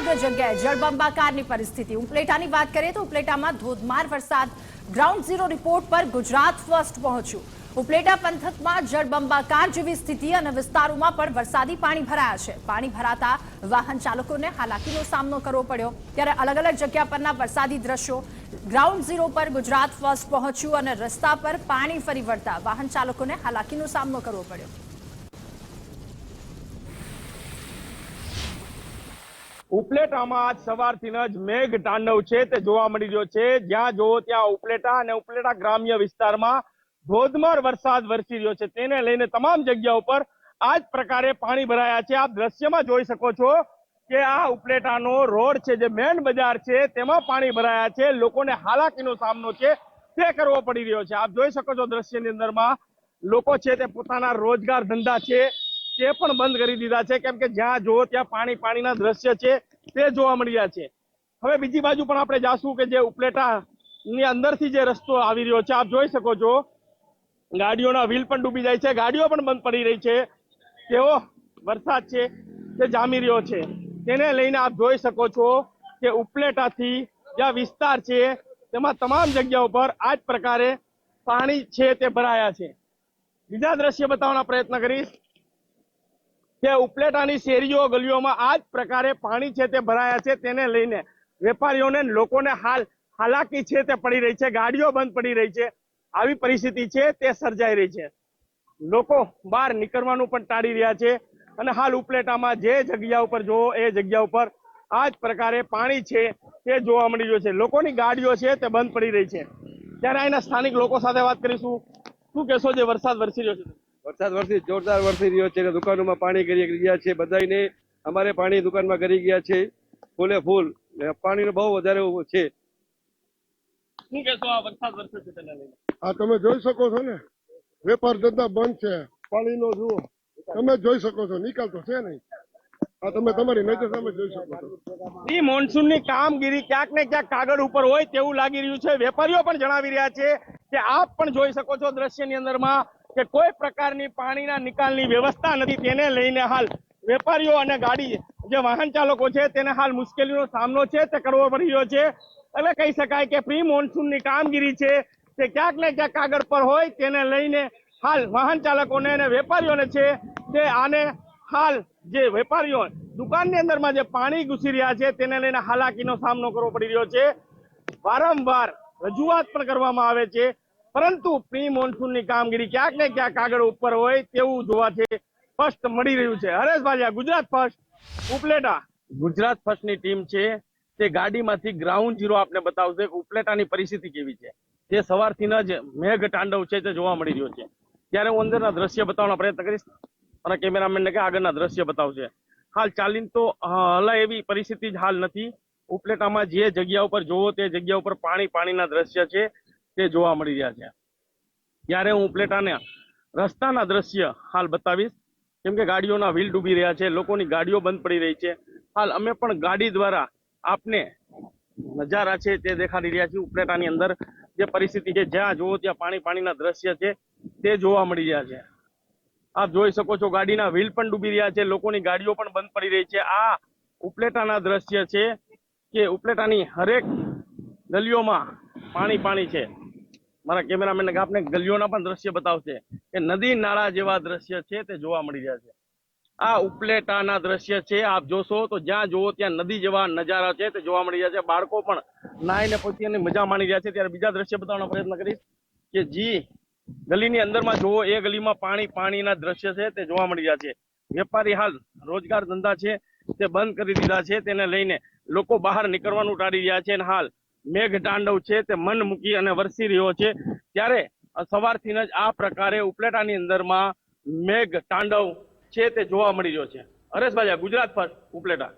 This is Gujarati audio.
સમગ્ર જગ્યાએ જળબંબાકારની પરિસ્થિતિ. ઉપલેટાની વાત કરીએ તો ઉપલેટામાં ધોધમાર વરસાદ. ગ્રાઉન્ડ ઝીરો રિપોર્ટ પર ગુજરાત ફર્સ્ટ પહોંચ્યું. ઉપલેટા પંથકમાં જળબંબાકાર જેવી સ્થિતિ અને વિસ્તારોમાં પણ વરસાદી પાણી ભરાયા છે. પાણી ભરાતા વાહન ચાલકોને હાલાકીનો સામનો કરવો પડ્યો. ત્યારે અલગ અલગ જગ્યા પરના વરસાદી દ્રશ્યો. ગ્રાઉન્ડ ઝીરો પર ગુજરાત ફર્સ્ટ પહોંચ્યું અને રસ્તા પર પાણી ફરી વળતા વાહન ચાલકોને હાલાકીનો સામનો કરવો પડ્યો. ઉપલેટામાં આજ સવારથી જ મેઘ તાંડવ છે, તે જોવા મળી રહ્યો છે. જ્યાં જોવો ત્યાં ઉપલેટા અને ઉપલેટા ગ્રામ્ય વિસ્તારમાં ધોધમાર વરસાદ વરસી રહ્યો છે. તેને લઈને તમામ જગ્યા ઉપર આ જ પ્રકારે પાણી ભરાયા છે. આપ દ્રશ્યમાં જોઈ શકો છો કે આ ઉપલેટાનો રોડ છે, જે મેન બજાર છે, તેમાં પાણી ભરાયા છે. લોકોને હાલાકીનો સામનો છે, તે કરવો પડી રહ્યો છે. આપ જોઈ શકો છો દ્રશ્યની અંદરમાં લોકો છે તે પોતાના રોજગાર ધંધા છે, તે પણ બંધ કરી દીધા છે. કેમ કે જ્યાં જુઓ ત્યાં પાણી પાણીના દ્રશ્ય છે. તે જોવા મળી છે. હવે બીજી બાજુ પણ આપણે જાશું કે જે ઉપલેટા ની અંદરથી જે રસ્તો આવી રહ્યો છે, આપ જોઈ શકો છો. ગાડીઓના વ્હીલ પણ ડૂબી જાય છે, ગાડીઓ પણ બંધ પડી રહી છે. તેવો વરસાદ છે તે જામી રહ્યો છે. તેને લઈને આપ જોઈ શકો છો કે ઉપલેટાથી જ્યાં વિસ્તાર છે, તેમાં તમામ જગ્યા ઉપર આ જ પ્રકારે પાણી છે તે ભરાયા છે. બીજા દ્રશ્ય બતાવવાનો પ્રયત્ન કરીશ. કે ઉપલેટાની શેરીઓ ગલીઓમાં આ જ પ્રકારે પાણી છે તે ભરાયા છે તેને લઈને વેપારીઓને લોકોને હાલ હાલાકી છે તે પડી રહી છે, ગાડીઓ બંધ પડી રહી છે, આવી પરિસ્થિતિ છે તે સર્જાઈ રહી છે. લોકો બહાર નીકળવાનું પણ ટાળી રહ્યા છે અને હાલ ઉપલેટામાં જે જગ્યા ઉપર જોવો એ જગ્યા ઉપર આ જ પ્રકારે પાણી છે તે જોવા મળી રહ્યું છે. લોકોની ગાડીઓ છે તે બંધ પડી રહી છે. ત્યારે અહીંના સ્થાનિક લોકો સાથે વાત કરીશું. શું કહેશો જે વરસાદ વરસી રહ્યો છે? વરસાદ વરસી જોરદાર વરસી રહ્યો છે દુકાનોમાં પાણી કરી ગયા છે. બધાને અમારે પાણી દુકાનમાં કરી ગયા છે. ફૂલે ફૂલ. પાણીનો બહુ વધારે છે. શું કહેશો આ વરસાદ વરસે છે તેને લઈને? આ તમે જોઈ શકો છો ને? વેપાર ધંધા બંધ છે. પાણીનો જુઓ. તમે જોઈ શકો છો. નિકાલ તો છે નહીં. આ તમે તમારી નજર સામે જોઈ શકો છો. ઈ મોન્સૂનની કામગીરી ક્યાંક ને ક્યાંક કાગળ ઉપર હોય તેવું લાગી રહ્યું છે. વેપારીઓ પણ જણાવી રહ્યા છે કે આપ પણ જોઈ શકો છો દ્રશ્યની અંદરમાં કે કોઈ પ્રકારની પાણીના નિકાલની વ્યવસ્થા નથી. તેને લઈને હાલ વેપારીઓ અને ગાડી જે વાહન ચાલકો છે તેને હાલ મુશ્કેલીનો સામનો છે, તે કરવો પડી રહ્યો છે. એટલે કહી શકાય કે પ્રી મોન્સૂનની કામગીરી છે, તે ક્યાંક ને ક્યાંક કાગળ પર હોય, તેને લઈને હાલ વાહન ચાલકોને અને વેપારીઓને છે, તે આને હાલ જે વેપારીઓ દુકાનની અંદરમાં જે પાણી ઘૂસી રહ્યા છે, તેને લઈને હાલાકીનો સામનો કરવો પડી રહ્યો છે. વારંવાર રજૂઆત પણ કરવામાં આવે છે. પરંતુ પ્રી મોન્સૂનની કામગીરી ક્યાંક ને ક્યાંક આગળ ઉપર હોય તેવું જોવા છે ફર્સ્ટ મળી રહ્યું છે. હરેશ ભાલિયા ગુજરાત ફર્સ્ટ. ઉપલેટા. ગુજરાત ફર્સ્ટની ટીમ છે, તે ગાડીમાંથી ગ્રાઉન્ડ ઝીરો આપને બતાવશે ઉપલેટાની પરિસ્થિતિ કેવી છે. તે સવારથી જ મેઘ તાંડવ છે તે જોવા મળી રહ્યો છે. ત્યારે હું અંદરના દ્રશ્ય બતાવવાનો પ્રયત્ન કરીશ અને કેમેરામેનને કે આગળના દ્રશ્ય બતાવશે. હાલ ચાલીને તો હલા એવી પરિસ્થિતિ જ હાલ નથી. ઉપલેટામાં જે જગ્યા ઉપર જોવો તે જગ્યા ઉપર પાણી, પાણીના દ્રશ્ય છે. તે જોવા મળી રહ્યા છે. ત્યારે હું ઉપલેટાને રસ્તાના દ્રશ્ય હાલ બતાવીશ. કેમ કે ગાડીઓના વ્હીલ ડૂબી રહ્યા છે, લોકોની ગાડીઓ બંધ પડી રહી છે. હાલ અમે પણ ગાડી દ્વારા આપને નજારા છે તે દેખાડી રહ્યા છીએ ઉપલેટાની અંદર. જે પરિસ્થિતિ છે, જ્યાં જોવો ત્યાં પાણી પાણીના દ્રશ્ય છે, તે જોવા મળી રહ્યા છે. આપ જોઈ શકો છો ગાડીના વ્હીલ પણ ડૂબી રહ્યા છે, લોકોની ગાડીઓ પણ બંધ પડી રહી છે. આ ઉપલેટાના દ્રશ્ય છે કે ઉપલેટાની હરેક ગલીઓમાં પાણી પાણી છે. મારા કેમેરામેન આપને ગલીઓના પણ દ્રશ્ય બતાવશે કે નદી નાળા જેવા દ્રશ્ય છે તે જોવા મળી રહ્યા છે. આ ઉપલેટાના દ્રશ્ય છે, આપ જોશો તો જ્યાં જુઓ ત્યાં નદી જેવા નજારા છે તે જોવા મળી રહ્યા છે. બાળકો પણ નાહીને પોતાની મજા માણી રહ્યા છે. ત્યારે બીજા દ્રશ્ય બતાવવાનો પ્રયત્ન કરીશ કે જી, ગલીની અંદરમાં જુઓ, એ ગલીમાં પાણી, પાણીના દ્રશ્ય છે તે જોવા મળી રહ્યા છે. વેપારી હાલ રોજગાર ધંધા છે તે બંધ કરી દીધા છે. તેને લઈને લોકો બહાર નીકળવાનું ટાળી રહ્યા છે અને હાલ મેઘ તાંડવ છે, તે મન મૂકી અને વરસી રહ્યો છે. ત્યારે સવારથી જ આ પ્રકારે ઉપલેટાની અંદરમાં મેઘ તાંડવ છે તે જોવા મળી રહ્યો છે. હરેશભાઈ ગુજરાત ફર્સ્ટ ઉપલેટા.